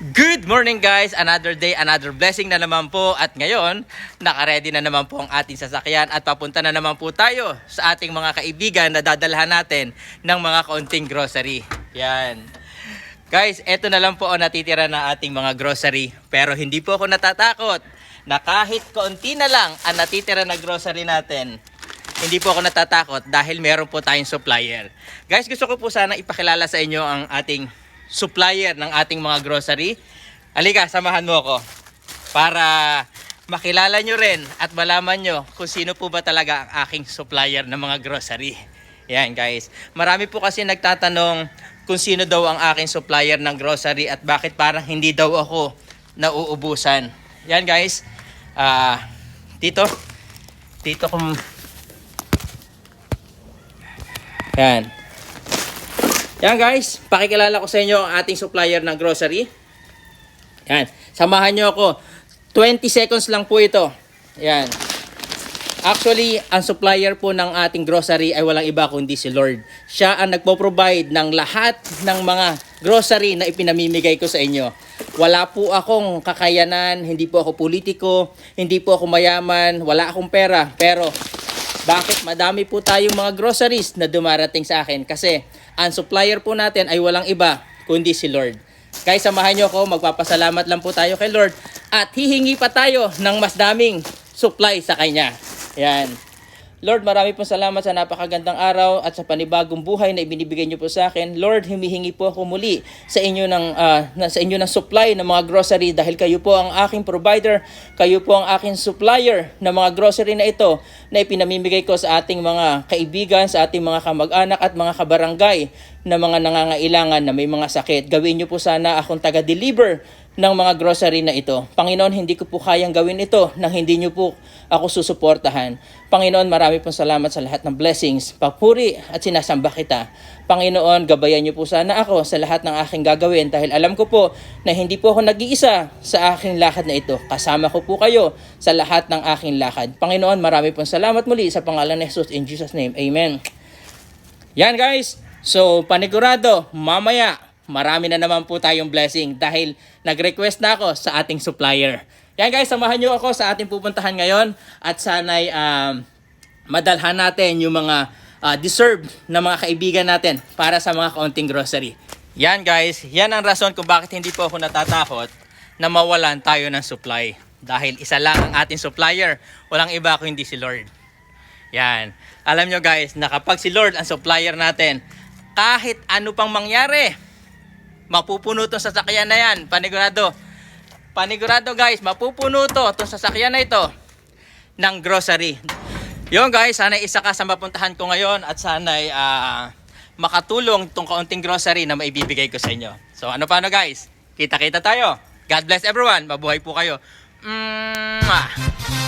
Good morning guys! Another day, another blessing na naman po. At ngayon, nakaredy na naman po ang ating sasakyan at papunta na naman po tayo sa ating mga kaibigan na dadalhan natin ng mga kaunting grocery. Yan. Guys, eto na lang po ang natitira na ating mga grocery. Pero hindi po ako natatakot na kahit kaunti na lang ang natitira na grocery natin, hindi po ako natatakot dahil meron po tayong supplier. Guys, gusto ko po sana ipakilala sa inyo ang ating supplier ng ating mga grocery. Halika, samahan mo ako para makilala nyo rin at malaman nyo kung sino po ba talaga ang aking supplier ng mga grocery. Yan guys. Marami po kasi nagtatanong kung sino daw ang aking supplier ng grocery at bakit parang hindi daw ako nauubusan. Yan guys. Ah, dito. Dito kung Yan. Yan guys, pakikilala ko sa inyo ang ating supplier ng grocery. Yan, samahan nyo ako. 20 seconds lang po ito. Yan. Actually, ang supplier po ng ating grocery ay walang iba kundi si Lord. Siya ang nagpo-provide ng lahat ng mga grocery na ipinamimigay ko sa inyo. Wala po akong kakayanan, hindi po ako politiko, hindi po ako mayaman, wala akong pera. Pero bakit madami po tayong mga groceries na dumarating sa akin? Kasi ang supplier po natin ay walang iba kundi si Lord. Guys, samahan nyo ako, magpapasalamat lang po tayo kay Lord at hihingi pa tayo ng mas daming supply sa Kanya. Yan. Lord, marami pong salamat sa napakagandang araw at sa panibagong buhay na ibinibigay niyo po sa akin. Lord, humihingi po ako muli sa inyo ng na, sa inyo ng supply ng mga grocery dahil kayo po ang aking provider, kayo po ang aking supplier ng mga grocery na ito na ipinamimigay ko sa ating mga kaibigan, sa ating mga kamag-anak at mga kabarangay na mga nangangailangan na may mga sakit. Gawin niyo po sana akong taga-deliver ng mga grocery na ito. Panginoon, hindi ko po kayang gawin ito nang hindi niyo po ako susuportahan. Panginoon, marami pong salamat sa lahat ng blessings, papuri at sinasamba kita. Panginoon, gabayan niyo po sana ako sa lahat ng aking gagawin dahil alam ko po na hindi po ako nag-iisa sa aking lakad na ito. Kasama ko po kayo sa lahat ng aking lakad. Panginoon, marami pong salamat muli sa pangalan ni Jesus. In Jesus' name, Amen. Yan guys. So, panigurado, mamaya, marami na naman po tayong blessing dahil nag-request na ako sa ating supplier. Yan guys, samahan nyo ako sa ating pupuntahan ngayon at sana'y um, madalhan natin yung mga uh, deserved na mga kaibigan natin para sa mga kaunting grocery. Yan guys, yan ang rason kung bakit hindi po ako natatakot na mawalan tayo ng supply. Dahil isa lang ang ating supplier, walang iba kundi si Lord. Yan. Alam nyo guys, na kapag si Lord ang supplier natin, kahit ano pang mangyari, mapupuno tong sasakyan na yan. Panigurado. Panigurado guys, mapupuno to, tong sasakyan na ito, ng grocery. Yun guys, sana isa ka sa mapuntahan ko ngayon at sana ay makatulong tong kaunting grocery na maibibigay ko sa inyo. So ano paano guys? Kita-kita tayo. God bless everyone. Mabuhay po kayo. Mwah!